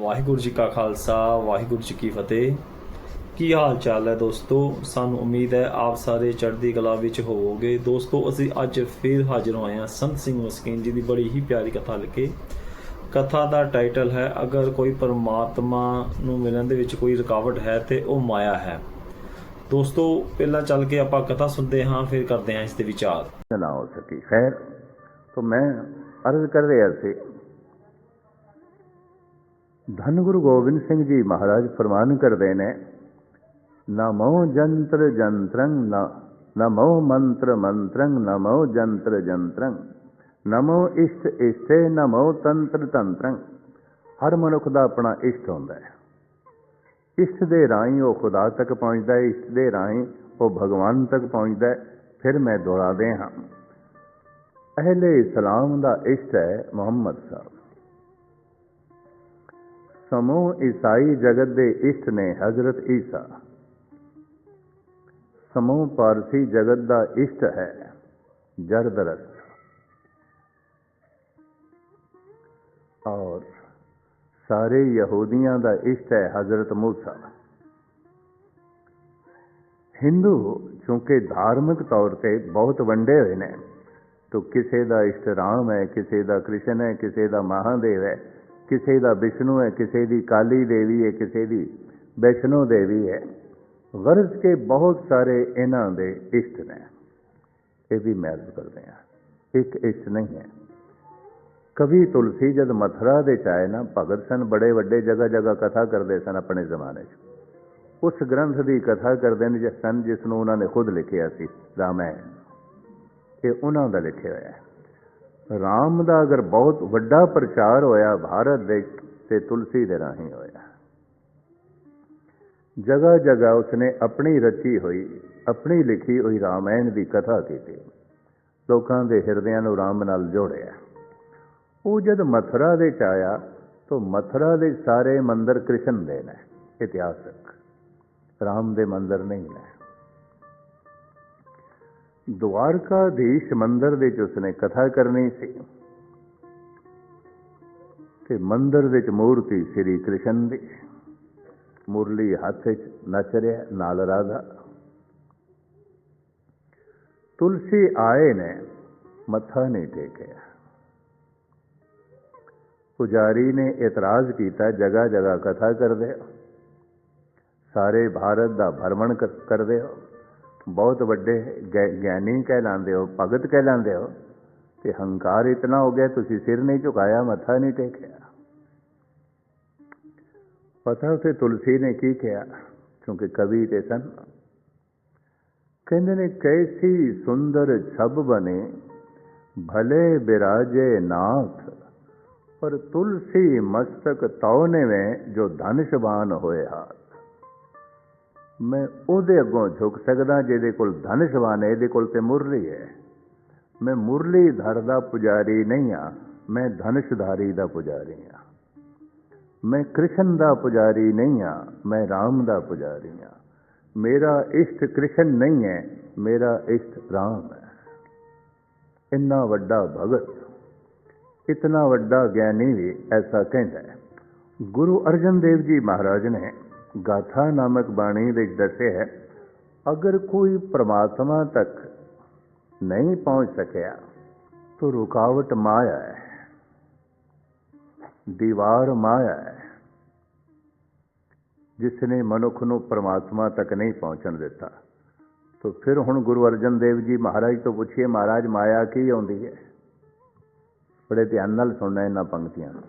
ਵਾਹਿਗੁਰੂ ਜੀ ਕਾ ਖਾਲਸਾ, ਵਾਹਿਗੁਰੂ ਜੀ ਕੀ ਫਤਿਹ। ਕੀ ਹਾਲ ਚਾਲ ਹੈ ਦੋਸਤੋ? ਸਾਨੂੰ ਉਮੀਦ ਹੈ ਆਪ ਸਾਰੇ ਚੜ੍ਹਦੀ ਕਲਾ ਵਿੱਚ ਹੋਵੋਗੇ। ਦੋਸਤੋ, ਅਸੀਂ ਅੱਜ ਫੇਰ ਹਾਜ਼ਰ ਹੋਏ ਹਾਂ ਸੰਤ ਸਿੰਘ ਮਸਕੀਨ ਜੀ ਦੀ ਬੜੀ ਹੀ ਪਿਆਰੀ ਕਥਾ ਲੈ ਕੇ। ਕਥਾ ਦਾ ਟਾਈਟਲ ਹੈ, ਅਗਰ ਕੋਈ ਪਰਮਾਤਮਾ ਨੂੰ ਮਿਲਣ ਦੇ ਵਿੱਚ ਕੋਈ ਰੁਕਾਵਟ ਹੈ ਤੇ ਉਹ ਮਾਇਆ ਹੈ। ਦੋਸਤੋ, ਪਹਿਲਾਂ ਚੱਲ ਕੇ ਆਪਾਂ ਕਥਾ ਸੁਣਦੇ ਹਾਂ, ਫਿਰ ਕਰਦੇ ਹਾਂ ਇਸ ਤੇ ਵਿਚਾਰ। ਨਾ ਹੋ ਸਕੀ। ਖੈਰ, ਤੋਂ ਮੈਂ ਅਰਜ਼ ਕਰ ਰਿਹਾ ਸੀ ਧੰਨ ਗੁਰੂ ਗੋਬਿੰਦ ਸਿੰਘ ਜੀ ਮਹਾਰਾਜ ਫਰਮਾਨ ਕਰਦੇ ਨੇ ਨਮੋ ਜੰਤਰ ਜੰਤਰੰ ਨਮੋ ਮੰਤਰ ਮੰਤਰੰ ਨਮੋ ਜੰਤਰ ਜੰਤਰੰ ਨਮੋ ਇਸ਼ਟ ਇਸ਼ਟੇ ਨਮੋ ਤੰਤਰ ਤੰਤਰੰ। ਹਰ ਮਨੁੱਖ ਦਾ ਆਪਣਾ ਇਸ਼ਟ ਹੁੰਦਾ ਹੈ। ਇਸ਼ਟ ਦੇ ਰਾਹੀਂ ਉਹ ਖੁਦਾ ਤੱਕ ਪਹੁੰਚਦਾ ਹੈ, ਇਸ਼ਟ ਦੇ ਰਾਹੀਂ ਉਹ ਭਗਵਾਨ ਤੱਕ ਪਹੁੰਚਦਾ ਫਿਰ ਮੈਂ ਦੁਹਰਾ ਦੇ ਹਾਂ। ਅਹਲੇ ਇਸਲਾਮ ਦਾ ਇਸ਼ਟ ਹੈ ਮੁਹੰਮਦ ਸਾਹਿਬ। ਸਮੂਹ ਈਸਾਈ ਜਗਤ ਦੇ ਇਸ਼ਟ ਨੇ ਹਜ਼ਰਤ ਈਸਾ। ਸਮੂਹ ਪਾਰਸੀ ਜਗਤ ਦਾ ਇਸ਼ਟ ਹੈ ਜਰਦਰਸ। ਔਰ ਸਾਰੇ ਯਹੂਦੀਆਂ ਦਾ ਇਸ਼ਟ ਹੈ ਹਜ਼ਰਤ ਮੂਸਾ। ਹਿੰਦੂ ਕਿਉਂਕਿ ਧਾਰਮਿਕ ਤੌਰ ਤੇ ਬਹੁਤ ਵੰਡੇ ਹੋਏ ਨੇ, ਤੋ ਕਿਸੇ ਦਾ ਇਸ਼ਟ ਰਾਮ ਹੈ, ਕਿਸੇ ਦਾ ਕ੍ਰਿਸ਼ਨ ਹੈ, ਕਿਸੇ ਦਾ ਮਹਾਦੇਵ ਹੈ ਕਿਸੇ ਦਾ ਵਿਸ਼ਨੂੰ ਹੈ, ਕਿਸੇ ਦੀ ਕਾਲੀ ਦੇਵੀ ਹੈ, ਕਿਸੇ ਦੀ ਵੈਸ਼ਨੋ ਦੇਵੀ ਹੈ। ਗਰਜ਼ ਕੇ ਬਹੁਤ ਸਾਰੇ ਇਹਨਾਂ ਦੇ ਇਸ਼ਟ ਨੇ। ਇਹ ਵੀ ਮੈਂ ਅਰਜ਼ ਕਰਦੇ ਹਾਂ, ਇੱਕ ਇਸ਼ਟ ਨਹੀਂ ਹੈ। ਕਵੀ ਤੁਲਸੀ ਜਦ ਮਥੁਰਾ ਦੇ ਚ ਆਏ ਨਾ, ਭਗਤ ਸਨ ਬੜੇ ਵੱਡੇ ਜਗ੍ਹਾ ਜਗ੍ਹਾ ਕਥਾ ਕਰਦੇ ਸਨ ਆਪਣੇ ਜ਼ਮਾਨੇ 'ਚ। ਉਸ ਗ੍ਰੰਥ ਦੀ ਕਥਾ ਕਰਦੇ ਨੇ ਜਿਸ ਸਨ ਜਿਸ ਨੂੰ ਉਹਨਾਂ ਨੇ ਖੁਦ ਲਿਖਿਆ ਸੀ, ਰਾਮਾਇਣ। ਇਹ ਉਹਨਾਂ ਦਾ ਲਿਖਿਆ ਹੋਇਆ ਹੈ। ਰਾਮ ਦਾ ਅਗਰ ਬਹੁਤ ਵੱਡਾ ਪ੍ਰਚਾਰ ਹੋਇਆ, ਭਾਰਤ ਦੇ ਤੇ ਤੁਲਸੀ ਦੇ ਰਾਹੀਂ ਹੋਇਆ। ਜਗ੍ਹਾ ਜਗ੍ਹਾ ਉਸਨੇ ਆਪਣੀ ਰਚੀ ਹੋਈ, ਆਪਣੀ ਲਿਖੀ ਹੋਈ ਰਾਮਾਇਣ ਦੀ ਕਥਾ ਕੀਤੀ। ਲੋਕਾਂ ਦੇ ਹਿਰਦਿਆਂ ਨੂੰ ਰਾਮ ਨਾਲ ਜੋੜਿਆ। ਉਹ ਜਦ ਮਥੁਰਾ ਦੇ ਚ ਆਇਆ, ਤਾਂ ਮਥੁਰਾ ਦੇ ਸਾਰੇ ਮੰਦਰ ਕ੍ਰਿਸ਼ਨ ਦੇ ਨੇ, ਇਤਿਹਾਸਕ। ਰਾਮ ਦੇ ਮੰਦਰ ਨਹੀਂ ਨੇ। ਦਵਾਰਕਾਧੀਸ਼ ਮੰਦਰ ਦੇ ਚ ਉਸਨੇ ਕਥਾ ਕਰਨੀ ਸੀ। ਤੇ ਮੰਦਰ ਵਿੱਚ ਮੂਰਤੀ ਸ੍ਰੀ ਕ੍ਰਿਸ਼ਨ ਦੀ। ਮੁਰਲੀ ਹੱਥ ਵਿੱਚ ਨੱਚ ਰਿਹਾ ਨਾਲ ਰਾਧਾ। ਤੁਲਸੀ ਆਏ ਨੇ, ਮੱਥਾ ਨਹੀਂ ਟੇਕਿਆ। ਪੁਜਾਰੀ ਨੇ ਇਤਰਾਜ਼ ਕੀਤਾ ਜਗ੍ਹਾ ਜਗ੍ਹਾ ਕਥਾ ਕਰਦੇ ਹੋ। ਸਾਰੇ ਭਾਰਤ ਦਾ ਭਰਮਣ ਕਰ- ਕਰਦੇ ਹੋ। ਬਹੁਤ ਵੱਡੇ ਗਿ- ਗਿਆਨੀ ਕਹਿਲਾਉਂਦੇ ਹੋ ਭਗਤ ਕਹਿਲਾਉਂਦੇ ਹੋ ਤੇ ਹੰਕਾਰ ਇਤਨਾ ਹੋ ਗਿਆ ਤੁਸੀਂ ਸਿਰ ਨਹੀਂ ਝੁਕਾਇਆ ਮੱਥਾ ਨਹੀਂ ਟੇਕਿਆ ਪਤਾ ਉਥੇ ਤੁਲਸੀ ਨੇ ਕੀ ਕਿਹਾ ਕਿਉਂਕਿ ਕਵੀ ਤੇ ਸਨ ਕਹਿੰਦੇ ਨੇ ਕੈਸੀ ਸੁੰਦਰ ਛਬ ਬਨੇ ਭਲੇ ਬਿਰਾਜੇ ਨਾਥ ਪਰ ਤੁਲਸੀ ਮਸਤਕ ਤੌਨੇ ਵਿੱਚ ਜੋ ਧਨਸ਼ਵਾਨ ਹੋਏ ਹਾਥ ਮੈਂ ਉਹਦੇ ਅੱਗੋਂ ਝੁਕ ਸਕਦਾ ਜਿਹਦੇ ਕੋਲ ਧਨਸ਼ਵਾਨ ਹੈ ਇਹਦੇ ਕੋਲ ਤੇ ਮੁਰਲੀ ਹੈ। ਮੈਂ ਮੁਰਲੀ ਧਰ ਦਾ ਪੁਜਾਰੀ ਨਹੀਂ ਆ ਮੈਂ ਧਨਸ਼ਧਾਰੀ ਦਾ ਪੁਜਾਰੀ ਆ ਮੈਂ ਕ੍ਰਿਸ਼ਨ ਦਾ ਪੁਜਾਰੀ ਨਹੀਂ ਆ ਮੈਂ ਰਾਮ ਦਾ ਪੁਜਾਰੀ ਆ ਮੇਰਾ ਇਸ਼ਟ ਕ੍ਰਿਸ਼ਨ ਨਹੀਂ ਹੈ, ਮੇਰਾ ਇਸ਼ਟ ਰਾਮ ਹੈ। ਇੰਨਾ ਵੱਡਾ ਭਗਤ, ਇਤਨਾ ਵੱਡਾ ਗਿਆਨੀ ਵੀ ਐਸਾ ਕਹਿੰਦਾ ਹੈ। ਗੁਰੂ ਅਰਜਨ ਦੇਵ ਜੀ ਮਹਾਰਾਜ ਨੇ ਗਾਥਾ ਨਾਮਕ ਬਾਣੀ ਵਿੱਚ ਦੱਸਿਆ ਹੈ, ਅਗਰ ਕੋਈ ਪ੍ਰਮਾਤਮਾ ਤੱਕ ਨਹੀਂ ਪਹੁੰਚ ਸਕਿਆ, ਤਾਂ ਰੁਕਾਵਟ ਮਾਇਆ ਹੈ, ਦੀਵਾਰ ਮਾਇਆ ਹੈ ਜਿਸ ਨੇ ਮਨੁੱਖ ਨੂੰ ਪਰਮਾਤਮਾ ਤੱਕ ਨਹੀਂ ਪਹੁੰਚਣ ਦਿੱਤਾ। ਤਾਂ ਫਿਰ ਹੁਣ ਗੁਰੂ ਅਰਜਨ ਦੇਵ ਜੀ ਮਹਾਰਾਜ ਤੋਂ ਪੁੱਛੀਏ, ਮਹਾਰਾਜ, ਮਾਇਆ ਕੀ ਆਉਂਦੀ ਹੈ? ਬੜੇ ਧਿਆਨ ਨਾਲ ਸੁਣਨਾ ਇਹਨਾਂ ਪੰਕਤੀਆਂ ਨੂੰ।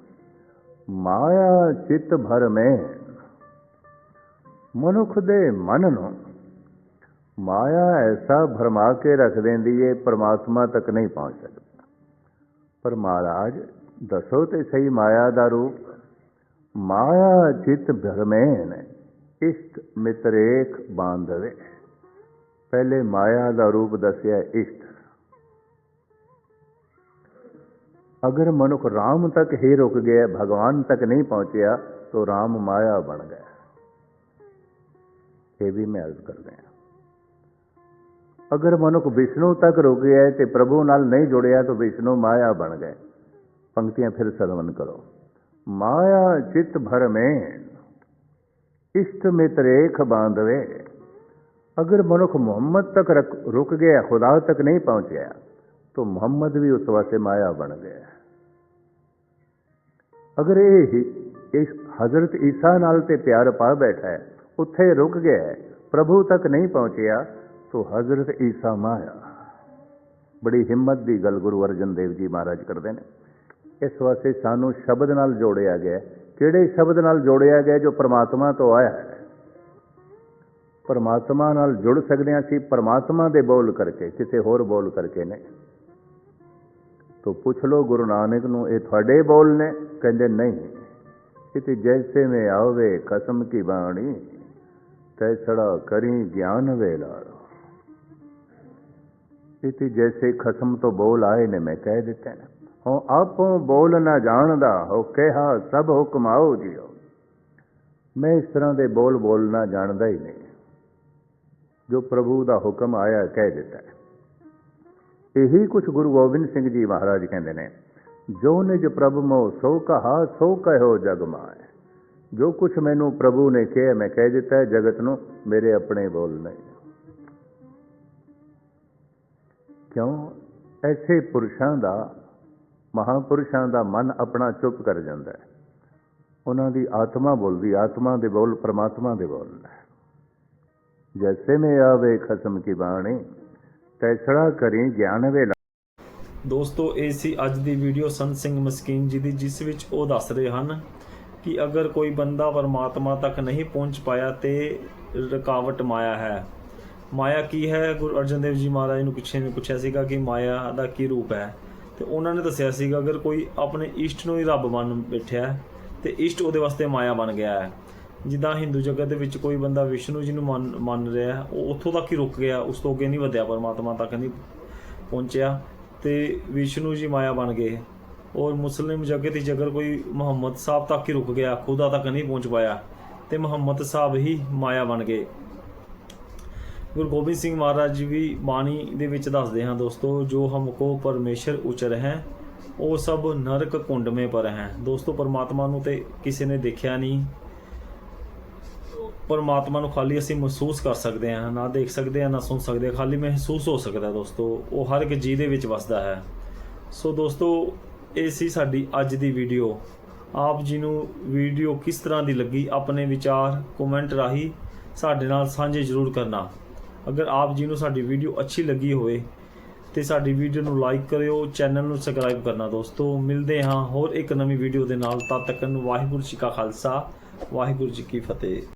ਮਾਇਆ ਚਿੱਤ ਭਰ ਮੈਂ ਮਨੁੱਖ ਦੇ ਮਨ ਨੂੰ ਮਾਇਆ ਐਸਾ ਭਰਮਾ ਕੇ ਰੱਖ ਦਿੰਦੀ ਏ, ਪਰਮਾਤਮਾ ਤੱਕ ਨਹੀਂ ਪਹੁੰਚ ਸਕਦਾ। ਪਰ ਮਹਾਰਾਜ, ਦੱਸੋ ਤੇ ਸਹੀ ਮਾਇਆ ਦਾ ਰੂਪ। ਮਾਇਆ ਚਿੱਤ ਭਰਮੇਨ, ਇਸ਼ਟ ਮਿਤਰੇਖ ਬਾਂਧਵੇ। ਪਹਿਲੇ ਮਾਇਆ ਦਾ ਰੂਪ ਦੱਸਿਆ ਇਸ਼ਟ। ਅਗਰ ਮਨੁੱਖ ਰਾਮ ਤੱਕ ਹੀ ਰੁਕ ਗਿਆ, ਭਗਵਾਨ ਤੱਕ ਨਹੀਂ ਪਹੁੰਚਿਆ, ਤਾਂ ਰਾਮ ਮਾਇਆ ਬਣ ਗਿਆ। ਇਹ ਵੀ ਮੈਂ ਅਰਜ਼ ਕਰਦਾ ਹਾਂ ਅਗਰ ਮਨੁੱਖ ਵਿਸ਼ਨੂੰ ਤੱਕ ਰੁਕ ਗਿਆ ਹੈ ਤੇ ਪ੍ਰਭੂ ਨਾਲ ਨਹੀਂ ਜੁੜਿਆ ਤਾਂ ਵਿਸ਼ਨੂੰ ਮਾਇਆ ਬਣ ਗਏ ਪੰਕਤੀਆਂ ਫਿਰ ਸਰਵਨ ਕਰੋ ਮਾਇਆ ਚਿਤ ਭਰਮੇਨ इष्ट मित्र एक बांधवे अगर मनुख मोहम्मद तक रक- रुक गया खुदा तक नहीं पहुंच गया तो मोहम्मद भी उस वास्ते माया बन गया अगर ये ही इस हजरत ईसा नाल ते प्यार पा बैठा है ਉੱਥੇ ਰੁਕ ਗਿਆ, ਪ੍ਰਭੂ ਤੱਕ ਨਹੀਂ ਪਹੁੰਚਿਆ, ਸੋ ਹਜ਼ਰਤ ਈਸਾ ਮਾਇਆ। ਬੜੀ ਹਿੰਮਤ ਦੀ ਗੱਲ ਗੁਰੂ ਅਰਜਨ ਦੇਵ ਜੀ ਮਹਾਰਾਜ ਕਰਦੇ ਨੇ। ਇਸ ਵਾਸਤੇ ਸਾਨੂੰ ਸ਼ਬਦ ਨਾਲ ਜੋੜਿਆ ਗਿਆ ਕਿਹੜੇ ਸ਼ਬਦ ਨਾਲ ਜੋੜਿਆ ਗਿਆ ਜੋ ਪਰਮਾਤਮਾ ਤੋਂ ਆਇਆ ਹੈ? ਪਰਮਾਤਮਾ ਨਾਲ ਜੁੜ ਸਕਦੇ ਹਾਂ ਸੀ ਪਰਮਾਤਮਾ ਦੇ ਬੋਲ ਕਰਕੇ, ਕਿਸੇ ਹੋਰ ਬੋਲ ਕਰਕੇ ਨਹੀਂ। ਤੋ ਪੁੱਛ ਲੋ ਗੁਰੂ ਨਾਨਕ ਨੂੰ, ਇਹ ਤੁਹਾਡੇ ਬੋਲ ਨੇ? ਕਹਿੰਦੇ, ਨਹੀਂ। ਕਿਤੇ ਜੈਸੇ ਮੈਂ ਆਵੇ, ਕਸਮ ਕੀ ਬਾਣੀ? ਤੈਸੜਾ ਕਰੀ ਗਿਆਨ ਵੇਲਾ ਇਹ ਜੈਸੇ ਖਸਮ ਤੋਂ ਬੋਲ ਆਏ ਨੇ ਮੈਂ ਕਹਿ ਦਿੱਤੇ ਨਾ। ਹੋ ਆਪੋ ਬੋਲ ਨਾ ਜਾਣਦਾ ਹੋ ਕਿਹਾ ਸਭ ਹੁਕਮ ਆਓ ਜਿਓ। ਮੈਂ ਇਸ ਤਰ੍ਹਾਂ ਦੇ ਬੋਲ ਬੋਲਣਾ ਜਾਣਦਾ ਹੀ ਨਹੀਂ। ਜੋ ਪ੍ਰਭੂ ਦਾ ਹੁਕਮ ਆਇਆ ਕਹਿ ਦਿੱਤਾ ਇਹੀ ਕੁਝ ਗੁਰੂ ਗੋਬਿੰਦ ਸਿੰਘ ਜੀ ਮਹਾਰਾਜ ਕਹਿੰਦੇ ਨੇ, ਜੋ ਨਿਜ ਪ੍ਰਭ ਮੋ ਸੋ ਕਹਾ, ਸੋ ਕਹਿਓ ਜਗ ਮਾਏ ਜੋ ਕੁਝ ਮੈਨੂੰ ਪ੍ਰਭੂ ਨੇ ਕਿਹਾ, ਮੈਂ ਕਹਿ ਦਿੱਤਾ ਹੈ, ਜਗਤ ਨੂੰ ਮੇਰੇ ਆਪਣੇ ਬੋਲ ਨੇ ਕਿਉਂ? ਐਸੇ ਪੁਰਸ਼ਾਂ ਦਾ, ਮਹਾਪੁਰਸ਼ਾਂ ਦਾ ਮਨ ਆਪਣਾ ਚੁੱਪ ਕਰ ਜਾਂਦਾ ਹੈ। ਉਹਨਾਂ ਦੀ ਆਤਮਾ ਬੋਲਦੀ, ਆਤਮਾ ਦੇ ਬੋਲ ਪ੍ਰਮਾਤਮਾ ਦੇ ਬੋਲ ਹੈ। ਜੈਸੇ ਮੈਂ ਆਵੇ ਖਸਮ ਕੀ ਬਾਣੀ, ਤੈਸੜਾ ਕਰੀ ਗਿਆਨ ਵੇਲਾ ਦੋਸਤੋ, ਇਹ ਸੀ ਅੱਜ ਦੀ ਵੀਡੀਓ ਸੰਤ ਸਿੰਘ ਮਸਕੀਨ ਜੀ ਦੀ, ਜਿਸ ਵਿੱਚ ਉਹ ਦੱਸ ਰਹੇ ਹਨ ਕਿ ਅਗਰ ਕੋਈ ਬੰਦਾ ਪਰਮਾਤਮਾ ਤੱਕ ਨਹੀਂ ਪਹੁੰਚ ਪਾਇਆ ਤੇ ਰੁਕਾਵਟ ਮਾਇਆ ਹੈ। ਮਾਇਆ ਕੀ ਹੈ? ਗੁਰੂ ਅਰਜਨ ਦੇਵ ਜੀ ਮਹਾਰਾਜ ਨੂੰ ਪਿੱਛੇ ਨੇ ਪੁੱਛਿਆ ਸੀਗਾ ਕਿ ਮਾਇਆ ਦਾ ਕੀ ਰੂਪ ਹੈ। ਤੇ ਉਹਨਾਂ ਨੇ ਦੱਸਿਆ ਸੀਗਾ ਅਗਰ ਕੋਈ ਆਪਣੇ ਇਸ਼ਟ ਨੂੰ ਹੀ ਰੱਬ ਮੰਨ ਬੈਠਿਆ ਹੈ, ਤੇ ਇਸ਼ਟ ਉਹਦੇ ਵਾਸਤੇ ਮਾਇਆ ਬਣ ਗਿਆ ਹੈ। ਜਿੱਦਾਂ ਹਿੰਦੂ ਜਗਤ ਦੇ ਵਿੱਚ ਕੋਈ ਬੰਦਾ ਵਿਸ਼ਨੂੰ ਜੀ ਨੂੰ ਮੰਨ ਮੰਨ ਰਿਹਾ ਉਹ ਉੱਥੋਂ ਤੱਕ ਹੀ ਰੁਕ ਗਿਆ ਉਸ ਤੋਂ ਅੱਗੇ ਨਹੀਂ ਵਧਿਆ ਪਰਮਾਤਮਾ ਤੱਕ ਨਹੀਂ ਪਹੁੰਚਿਆ ਤੇ ਵਿਸ਼ਨੂੰ ਜੀ ਮਾਇਆ ਬਣ ਗਏ। ਔਰ ਮੁਸਲਿਮ ਜਗਤ ਵਿੱਚ ਅਗਰ ਕੋਈ ਮੁਹੰਮਦ ਸਾਹਿਬ ਤੱਕ ਹੀ ਰੁਕ ਗਿਆ, ਖੁਦਾ ਤੱਕ ਨਹੀਂ ਪਹੁੰਚ ਪਾਇਆ, ਤੇ ਮੁਹੰਮਦ ਸਾਹਿਬ ਹੀ ਮਾਇਆ ਬਣ ਗਏ। ਗੁਰੂ ਗੋਬਿੰਦ ਸਿੰਘ ਮਹਾਰਾਜ ਜੀ ਵੀ ਬਾਣੀ ਦੇ ਵਿੱਚ ਦੱਸਦੇ ਹਾਂ ਦੋਸਤੋ, ਜੋ ਹਮਕੋ ਪਰਮੇਸ਼ਰ ਉਚਰ ਹੈ, ਉਹ ਸਭ ਨਰਕ ਕੁੰਡ ਮੇ ਪਰ ਹੈ। ਦੋਸਤੋ, ਪਰਮਾਤਮਾ ਨੂੰ ਤੇ ਕਿਸੇ ਨੇ ਦੇਖਿਆ ਨਹੀਂ। ਪਰਮਾਤਮਾ ਨੂੰ ਖਾਲੀ ਅਸੀਂ ਮਹਿਸੂਸ ਕਰ ਸਕਦੇ ਹਾਂ, ਨਾ ਦੇਖ ਸਕਦੇ ਹਾਂ, ਨਾ ਸੁਣ ਸਕਦੇ ਖਾਲੀ ਮਹਿਸੂਸ ਹੋ ਸਕਦਾ ਦੋਸਤੋ, ਉਹ ਹਰ ਇੱਕ ਜੀਅ ਦੇ ਵਿੱਚ ਵਸਦਾ ਹੈ। ਸੋ ਦੋਸਤੋ ਇਹ ਸੀ ਸਾਡੀ ਅੱਜ ਦੀ ਵੀਡੀਓ। ਆਪ ਜੀ ਨੂੰ ਵੀਡੀਓ ਕਿਸ ਤਰ੍ਹਾਂ ਦੀ ਲੱਗੀ, ਆਪਣੇ ਵਿਚਾਰ ਕਮੈਂਟ ਰਾਹੀਂ ਸਾਡੇ ਨਾਲ ਸਾਂਝੇ ਜ਼ਰੂਰ ਕਰਨਾ। ਅਗਰ ਆਪ ਜੀ ਨੂੰ ਸਾਡੀ ਵੀਡੀਓ ਅੱਛੀ ਲੱਗੀ ਹੋਵੇ, ਤੇ ਸਾਡੀ ਵੀਡੀਓ ਨੂੰ ਲਾਈਕ ਕਰਿਓ ਚੈਨਲ ਨੂੰ ਸਬਸਕ੍ਰਾਈਬ ਕਰਨਾ ਦੋਸਤੋ। ਮਿਲਦੇ ਹਾਂ ਹੋਰ ਇੱਕ ਨਵੀਂ ਵੀਡੀਓ ਦੇ ਨਾਲ। ਤਦ ਤੱਕ ਵਾਹਿਗੁਰੂ ਜੀ ਕਾ ਖਾਲਸਾ, ਵਾਹਿਗੁਰੂ ਜੀ ਕੀ ਫਤਿਹ।